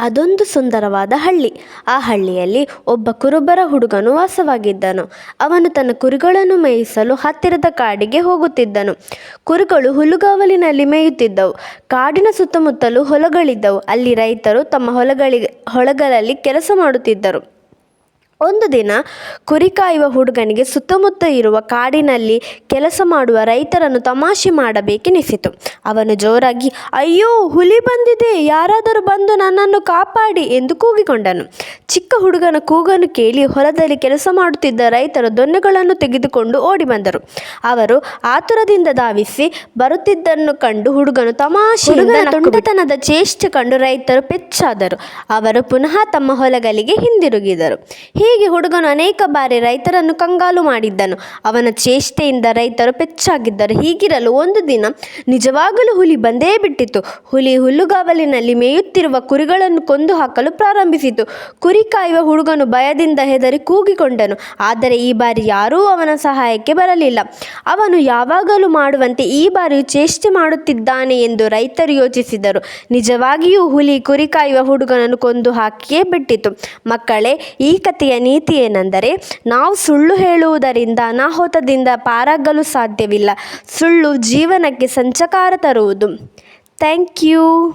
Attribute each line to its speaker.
Speaker 1: ಅದೊಂದು ಸುಂದರವಾದ ಹಳ್ಳಿ. ಆ ಹಳ್ಳಿಯಲ್ಲಿ ಒಬ್ಬ ಕುರುಬರ ಹುಡುಗನು ವಾಸವಾಗಿದ್ದನು. ಅವನು ತನ್ನ ಕುರಿಗಳನ್ನು ಮೇಯಿಸಲು ಹತ್ತಿರದ ಕಾಡಿಗೆ ಹೋಗುತ್ತಿದ್ದನು. ಕುರಿಗಳು ಹುಲ್ಲುಗಾವಲಿನಲ್ಲಿ ಮೇಯುತ್ತಿದ್ದವು. ಕಾಡಿನ ಸುತ್ತಮುತ್ತಲು ಹೊಲಗಳಿದ್ದವು. ಅಲ್ಲಿ ರೈತರು ತಮ್ಮ ಹೊಲಗಳಿಗೆ, ಹೊಲಗಳಲ್ಲಿ ಕೆಲಸ ಮಾಡುತ್ತಿದ್ದರು. ಒಂದು ದಿನ ಕುರಿ ಕಾಯುವ ಹುಡುಗನಿಗೆ ಸುತ್ತಮುತ್ತ ಇರುವ ಕಾಡಿನಲ್ಲಿ ಕೆಲಸ ಮಾಡುವ ರೈತರನ್ನು ತಮಾಷೆ ಮಾಡಬೇಕೆನಿಸಿತು ಅವನು ಜೋರಾಗಿ ಅಯ್ಯೋ ಹುಲಿ ಬಂದಿದೆ ಯಾರಾದರೂ ಬಂದು ನನ್ನನ್ನು ಕಾಪಾಡಿ ಎಂದು ಕೂಗಿಕೊಂಡನು. ಚಿಕ್ಕ ಹುಡುಗನ ಕೂಗನ್ನು ಕೇಳಿ ಹೊಲದಲ್ಲಿ ಕೆಲಸ ಮಾಡುತ್ತಿದ್ದ ರೈತರು ದೊನ್ನೆಗಳನ್ನು ತೆಗೆದುಕೊಂಡು ಓಡಿ ಬಂದರು. ಅವರು ಆತುರದಿಂದ ಧಾವಿಸಿ ಬರುತ್ತಿದ್ದನ್ನು ಕಂಡು ಹುಡುಗನು ತಮಾಷೆ ತುಂಟತನದ ಚೇಷ್ಟೆ ಕಂಡು ರೈತರು ಪೆಚ್ಚಾದರು. ಅವರು ಪುನಃ ತಮ್ಮ ಹೊಲಗಳಿಗೆ ಹಿಂದಿರುಗಿದರು. ಹೀಗೆ ಹುಡುಗನು ಅನೇಕ ಬಾರಿ ರೈತರನ್ನು ಕಂಗಾಲು ಮಾಡಿದ್ದನು. ಅವನ ಚೇಷ್ಟೆಯಿಂದ ರೈತರು ಪೆಚ್ಚಾಗಿದ್ದರು ಹೀಗಿರಲು ಒಂದು ದಿನ ನಿಜವಾಗಲೂ ಹುಲಿ ಬಂದೇ ಬಿಟ್ಟಿತು. ಹುಲಿ ಹುಲ್ಲುಗಾವಲಿನಲ್ಲಿ ಮೇಯುತ್ತಿರುವ ಕುರಿಗಳನ್ನು ಕೊಂದು ಹಾಕಲು ಪ್ರಾರಂಭಿಸಿತು. ಕುರಿ ಕಾಯುವ ಹುಡುಗನು ಭಯದಿಂದ ಹೆದರಿ ಕೂಗಿಕೊಂಡನು. ಆದರೆ ಈ ಬಾರಿ ಯಾರೂ ಅವನ ಸಹಾಯಕ್ಕೆ ಬರಲಿಲ್ಲ. ಅವನು ಯಾವಾಗಲೂ ಮಾಡುವಂತೆ ಈ ಬಾರಿಯೂ ಚೇಷ್ಟೆ ಮಾಡುತ್ತಿದ್ದಾನೆ ಎಂದು ರೈತರು ಯೋಚಿಸಿದರು. ನಿಜವಾಗಿಯೂ ಹುಲಿ ಕುರಿ ಕಾಯುವ ಹುಡುಗನನ್ನು ಕೊಂದು ಹಾಕಿಯೇ ಬಿಟ್ಟಿತು. ಮಕ್ಕಳೇ, ಈ ಕಥೆಯ ನೀತಿ ಏನೆಂದರೆ ನಾವು ಸುಳ್ಳು ಹೇಳುವುದರಿಂದ ಅನಾಹುತದಿಂದ ಪಾರಾಗಲು ಸಾಧ್ಯವಿಲ್ಲ. ಸುಳ್ಳು ಜೀವನಕ್ಕೆ ಸಂಚಕಾರ ತರುವುದು. Thank you.